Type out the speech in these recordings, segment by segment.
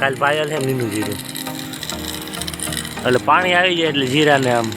કાલ પાયલ છે લીલું જીરું. એટલે પાણી આવી જાય એટલે જીરાને આમ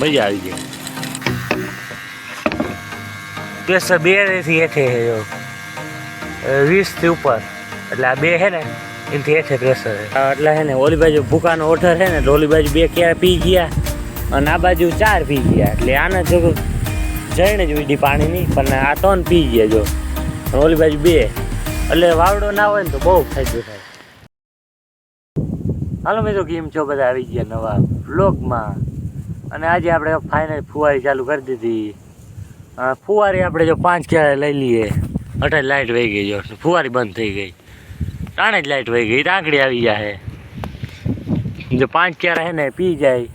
મજા આવી જાય. પ્રેશર બેથી હેઠે છે વીસથી ઉપર. એટલે આ બે છે ને, એનાથી હેઠે પ્રેશર છે એટલે છે ને, ઓલી બાજુ ભૂકાનો ઓઠર છે ને તો ઓલી બાજુ બે ક્યારે પી ગયા અને આ બાજુ ચાર પી ગયા. એટલે આને જો જઈને જ વીડી પાણીની, પણ આ ત્રણ પી ગયા જો. ઓલી બાજુ બે. એટલે વાવડો ના હોય ને તો બહુ ફાયદો થાય. હાલો મેં તો કેમ છો બધા આવી ગયા નવા બ્લોગમાં અને આજે આપણે ફાઇનલ ફુવારી ચાલુ કરી દીધી. ફુવારી આપણે જો પાંચ ક્યારે લઈ લઈએ? અઢાર લાઇટ વહી ગઈ જો. ફુવારી બંધ થઈ ગઈ. ટાણે જ લાઇટ વહી ગઈ. આંકડી આવી જાય જો પાંચ ક્યારે હે ને, પી જાય.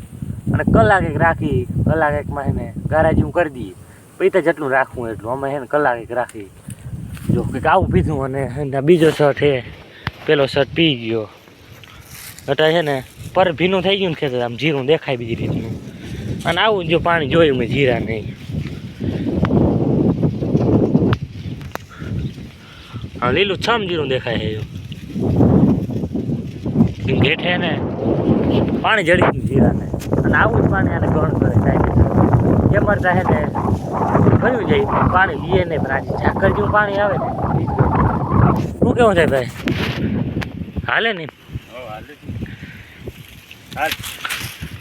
અને કલાક એક રાખી. કલાક એકમાં હે ને ગારાજી હું કરી દઈએ. પછી તો જેટલું રાખવું એટલું. અમે હે ને, કલાક એક રાખી. જો કંઈક આવું પીધું અને બીજો શર્ટ હે પેલો શર્ટ પી ગયો. એટલે છે ને, પર ભીનું થઈ ગયું ને ખેતર, આમ જીરું દેખાય બીજી રીતનું. અને આવું જો પાણી જોયું મેં જીરા નહીં હા લીલું છમ જીરું દેખાય છે જો ઘેઠે ને, પાણી જડી ગયું જીરાને અને આવું જ પાણી આને ગણ કરે એ મરતા છે ને, ભર્યું જાય, પાણી લીએ નહીં, પણ આજે ઝાકર જેવું પાણી આવે ને. શું કેવું થાય ભાઈ? હાલે નહીં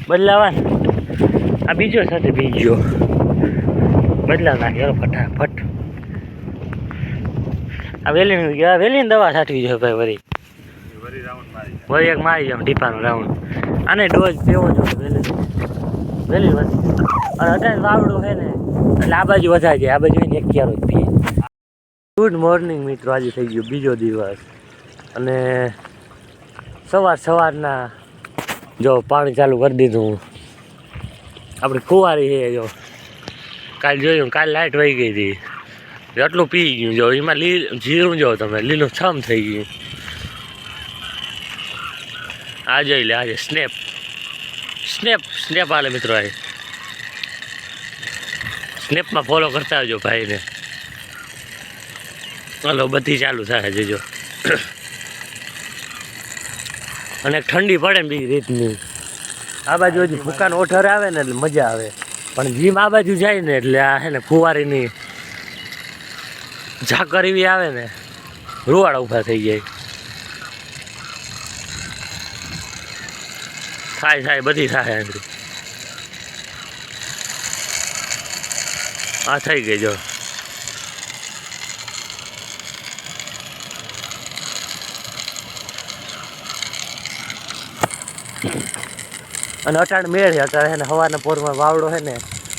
બદલાવા આ બીજો સાથે બીજો. બદલાવ નાખ્યો ફટાફટ આ વેલી ગયા વેલીની દવા છાંટવી જોઈએ ભાઈ વરી. વળી એક મારી જાઉં ટીપાનો રાઉન્ડ. આને ડોઝ દેવો જો વેલી વેલી અને અત્યારે વાવડું છે ને, એટલે આ બાજુ વધારે જાય, આ બાજુ એક ક્યારો જ ગુડ મોર્નિંગ મિત્રો, આજે થઈ ગયો બીજો દિવસ. અને સવાર સવારના જો પાણી ચાલુ કરી દીધું. આપણે કુંવારી છે જો. કાલ જોયું, કાલ લાઇટ વહી ગઈ હતી. એટલું પી ગયું જો. એમાં લીલ, જીરું જો તમે, લીલું છમ થઈ ગયું. આ જોઈ લે આજે સ્નેપ. સ્નેપ સ્નેપ આલે મિત્રો આ. સ્નેપમાં ફોલો કરતા આવજો ભાઈને. હલો, બધી ચાલુ થાય જજો અને ઠંડી પડે ને બીજી રીતની. આ બાજુ હજી ફૂકાનો ઓઠર આવે ને એટલે મજા આવે. પણ જીમ આ બાજુ જાય ને એટલે આ છે ને ફુવારીની ઝાકર એવી આવે ને, રૂવાડા ઊભા થઈ જાય. થાય થાય, બધી થાય આંગળી આ થઈ ગઈ જો. અને અટાણ મેળ છે અટાણ છે ને સવારના પોરમાં વાવડો છે ને,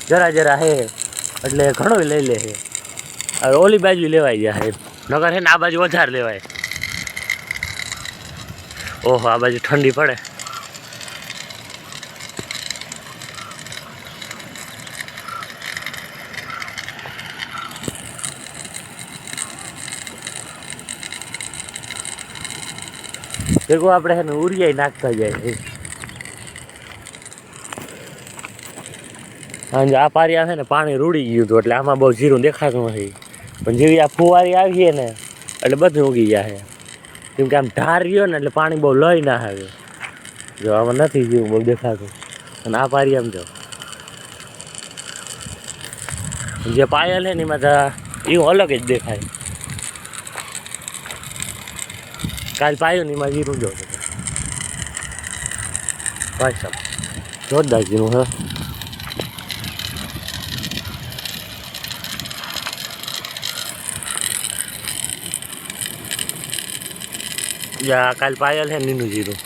જરા જરા હે, એટલે ઘણો લઈ લે છે હવે ઓલી બાજુ લેવાય જાય નગર છે ને, આ બાજુ વધારે લેવાય. ઓહો, આ બાજુ ઠંડી પડે. ભેગું આપણે છે ને, ઉરિયાઈ નાખતા જાય અને આ પારિયા છે ને પાણી રૂડી ગયું હતું, એટલે આમાં બહુ જીરું દેખાતું નથી. પણ જેવી આ ફુવારી આવીએ ને, એટલે બધું ઉગી જાય કેમ કે આમ ધાર રહ્યો ને, એટલે પાણી બહુ લઈ ના આવે. જો આમાં નથી જીવું બહુ દેખાતું. અને આ પારી આમ જો. જે પાયલ છે ને, એમાં એવું અલગ જ દેખાય. કાલ પાયો ને એમાં જીરું જો. ભાઈ સાહેબ, જોરદાર જીરું, હા. જા કાલ પાયલ છે નીનું જીરું.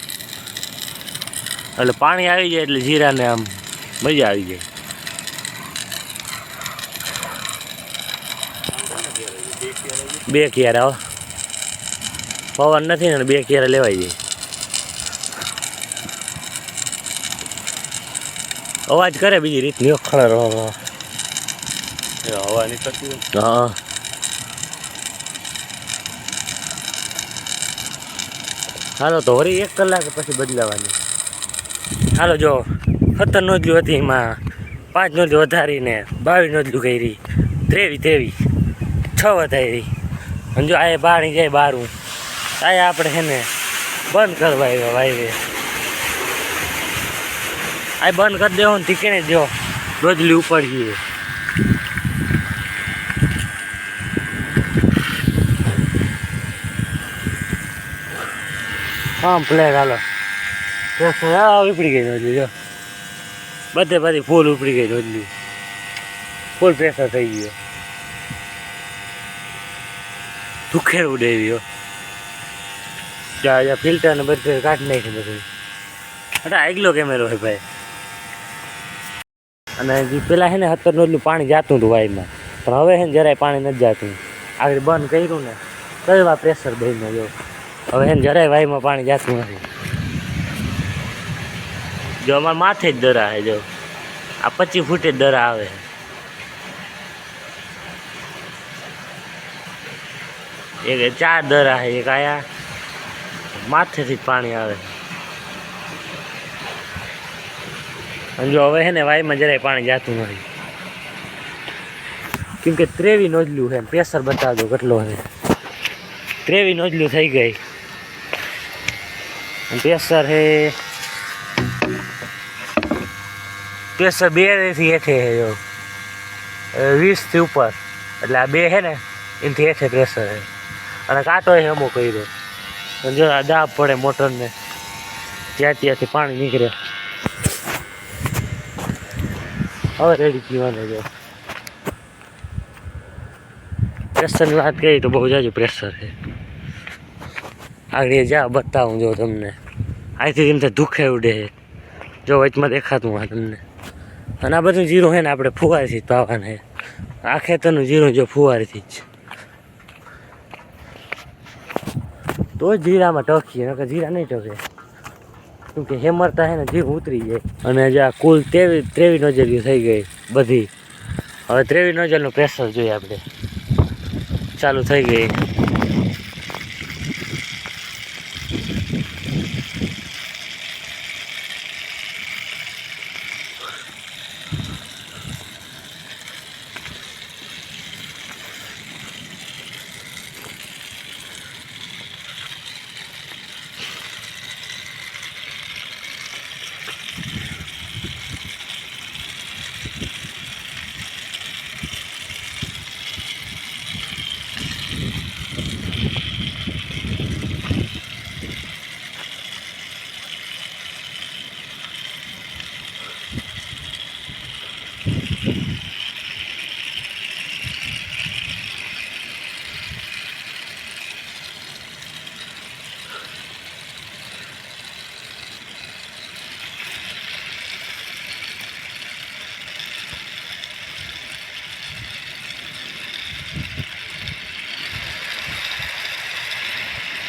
એટલે પાણી આવી જાય એટલે જીરાને આમ મજા આવી જાય. બે ક્યારે આવો પવન નથી ને બે ક્યારે લેવાઈ જાય. અવાજ કરે બીજી રીતની ઓખણ હવા નીકળતી હા. હાલો તો વળી એક કલાક પછી બદલાવાની. હાલો જો, સત્તર નોજલું હતી એમાં, પાંચ નોજલું વધારીને બાવીસ નોજલું કરી. ત્રેવીસ ત્રેવીસ, છ વધારી. અને જો આ પાણી જાય બારું. આ આપણે છે ને બંધ કરવા આવ્યા ભાઈ આ બંધ કરી દેવો ને ટીકીને જો, રોજલી ઉપર જઈએ હા પ્લેટ હાલો. હા ઉપડી ગઈ રોજલી જો. બધે બધી ફૂલ ઉપડી ગઈ રોજલી ફૂલ પ્રેશર થઈ ગયો. દુખેર ઉડેવી જા જા ફિલ્ટર ને બધે કાઢી નાખી બધું. અટા, આગલો કેમેરો હોય ભાઈ. અને પેલા છે ને સત્તરનું એટલું પાણી જાતું હતું વાયમાં. પણ હવે છે ને જરાય પાણી નથી જાતું. આગળ બંધ કર્યું ને તો એવા પ્રેશર બહીને જો. હવે એને જરાય વાયમાં પાણી જાતું નથી. જો અમારા માથે જ દરા છે, જો. આ પચીસ ફૂટે જ દરા આવે. એક ચાર દરા છે, એક આયા માથેથી જ પાણી આવે. અને જો હવે છે ને વાયમાં જરાય પાણી જાતું નથી. કેમ કે ત્રેવી નોજલું છે પ્રેશર બતાવજો કેટલો છે. ત્રેવી નોજલું થઈ ગઈ. પ્રેશર હે. પ્રેશર બેથી હેઠે હે જો. વીસથી ઉપર. એટલે આ બે હે ને, એનાથી હેઠે પ્રેશર હે. અને કાંટો એ અમુક કર્યો. અને જો આ દાબ પડે મોટરને, ત્યાં ત્યાંથી પાણી નીકળે. હવે રેડી પીવાનું જો પ્રેશરની વાત કરી તો બહુ જાજુ પ્રેશર છે આગળ જા બતાવું જો તમને. અહીંથી એમ દુખે ઉડે છે. જો વચમાં દેખાતું હોય તમને. અને આ બધું જીરું છે ને આપણે ફુવારીથી જ પાવાના છે આ ખેતરનું જીરું જો ફુવારીથી જ. તો જ જીરામાં ટકીએ નકર જીરા નહીં ટકે કેમ કે હેમરતા છે ને જીરું ઉતરી જાય. અને જે આ કુલ ત્રેવી ત્રેવી નોજલીઓ થઈ ગઈ બધી. હવે ત્રેવી નોજલનું પ્રેશર જોઈએ આપણે. ચાલુ થઈ ગઈ.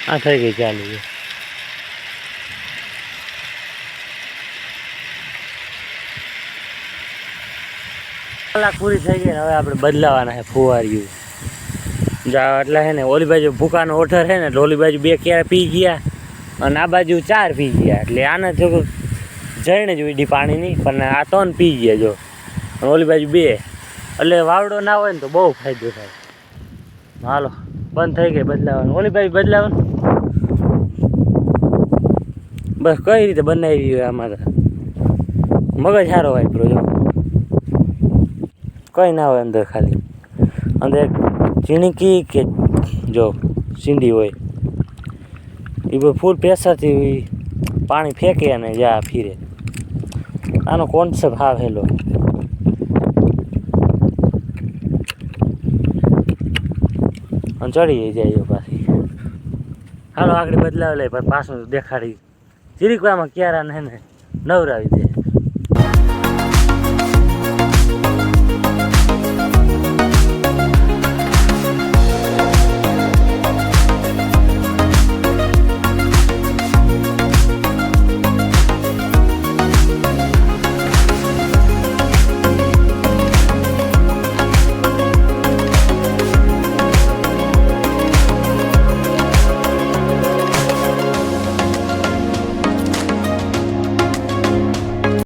આ થઈ ગઈ ચાલુ. કલાક પૂરી થઈ ગઈ ને હવે આપણે બદલાવાના છે ફુવારિયું જા એટલે છે ને ઓલી બાજુ ભૂકાનો ઓઠર છે ને ઓલી બાજુ બે ક્યારે પી ગયા અને આ બાજુ ચાર પી ગયા. એટલે આને થોડું જઈને જ ઉડી પાણીની, પણ આ ત્રણ પી ગયા જો. ઓલી બાજુ બે. એટલે વાવડો ના હોય ને તો બહુ ફાયદો થાય. હાલો, બંધ થઈ ગઈ બદલાવાનું. ઓલી બાજુ બદલાવાનું. બસ કઈ રીતે બનાવી આમાં તો? મગજ સારો વાપરો, જો. કંઈ ના હોય અંદર ખાલી. અંદર ચીણકી કે જો સીંડી હોય. એ બધું ફૂલ પ્રેશરથી પાણી ફેંકે અને જા ફીરે. આનો કોન્સેપ્ટ હાવ હેલો અને ચડી જાય પાછી. હાલો, આગળ બદલાવ લે પાછું દેખાડી. જીરીક ક્યારા ને નવરાવી દે.